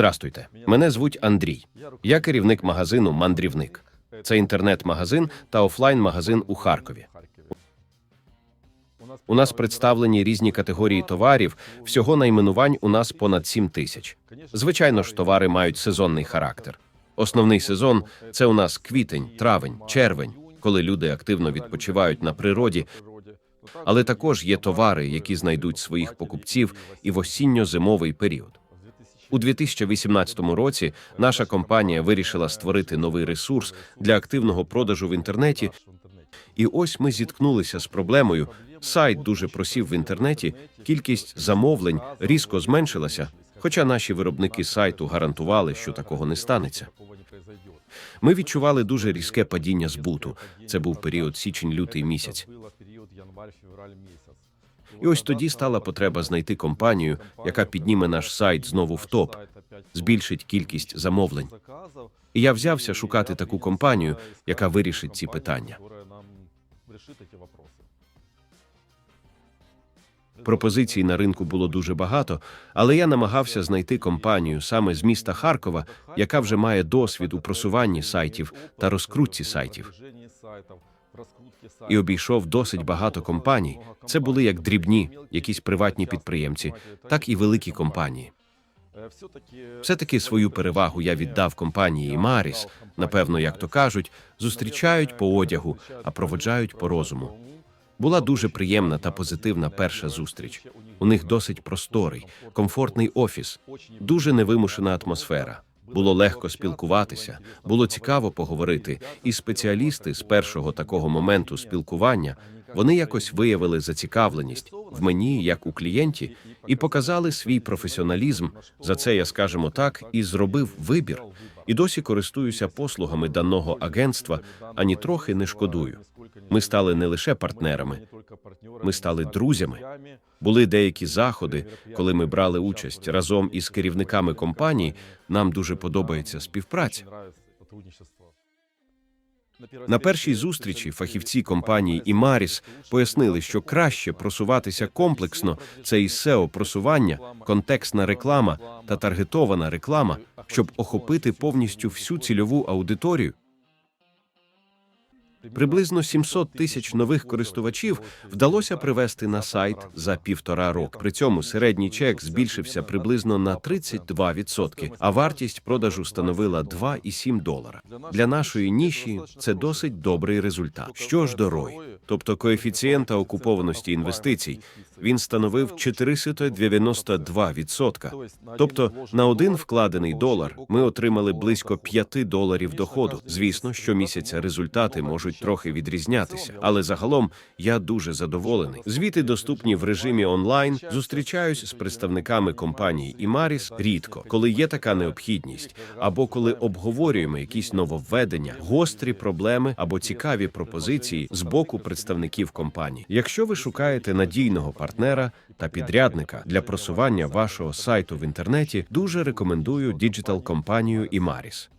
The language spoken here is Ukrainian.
Здрастуйте, мене звуть Андрій. Я керівник магазину Мандрівник. Це інтернет-магазин та офлайн-магазин у Харкові. У нас представлені різні категорії товарів. Всього найменувань у нас понад 7 тисяч. Звичайно ж, товари мають сезонний характер. Основний сезон це у нас квітень, травень, червень, коли люди активно відпочивають на природі. Але також є товари, які знайдуть своїх покупців і в осінньо-зимовий період. У 2018 році наша компанія вирішила створити новий ресурс для активного продажу в інтернеті. І ось ми зіткнулися з проблемою. Сайт дуже просів в інтернеті, кількість замовлень різко зменшилася, хоча наші виробники сайту гарантували, що такого не станеться. Ми відчували дуже різке падіння збуту. Це був період січень-лютий місяць. І ось тоді стала потреба знайти компанію, яка підніме наш сайт знову в топ, збільшить кількість замовлень. І я взявся шукати таку компанію, яка вирішить ці питання. Пропозицій на ринку було дуже багато, але я намагався знайти компанію саме з міста Харкова, яка вже має досвід у просуванні сайтів та розкрутці сайтів. І обійшов досить багато компаній. Це були як дрібні, якісь приватні підприємці, так і великі компанії. Все-таки свою перевагу я віддав компанії Маріс. Напевно, як то кажуть, зустрічають по одягу, а проводжають по розуму. Була дуже приємна та позитивна перша зустріч. У них досить просторий, комфортний офіс, дуже невимушена атмосфера. Було легко спілкуватися, було цікаво поговорити. І спеціалісти з першого такого моменту спілкування вони якось виявили зацікавленість в мені, як у клієнті, і показали свій професіоналізм. За це я скажемо так, і зробив вибір. І досі користуюся послугами даного агентства, ані трохи не шкодую. Ми стали не лише партнерами, ми стали друзями. Були деякі заходи, коли ми брали участь разом із керівниками компаній. Нам дуже подобається співпраця. На першій зустрічі фахівці компанії Імаріс пояснили, що краще просуватися комплексно це і SEO просування, контекстна реклама та таргетована реклама, щоб охопити повністю всю цільову аудиторію. Приблизно 700 тисяч нових користувачів вдалося привести на сайт за півтора року. При цьому середній чек збільшився приблизно на 32%, а вартість продажу становила 2,7 долара. Для нашої ніші це досить добрий результат. Що ж до ROI, тобто коефіцієнта окупованості інвестицій, він становив 492%. Тобто на один вкладений долар ми отримали близько 5 доларів доходу. Звісно, щомісяця результати можуть трохи відрізнятися, але загалом я дуже задоволений. Звіти доступні в режимі онлайн. Зустрічаюсь з представниками компанії Імаріс рідко, коли є така необхідність, або коли обговорюємо якісь нововведення, гострі проблеми або цікаві пропозиції з боку представників компанії. Якщо ви шукаєте надійного партнера та підрядника для просування вашого сайту в інтернеті, дуже рекомендую діджитал компанію Імаріс.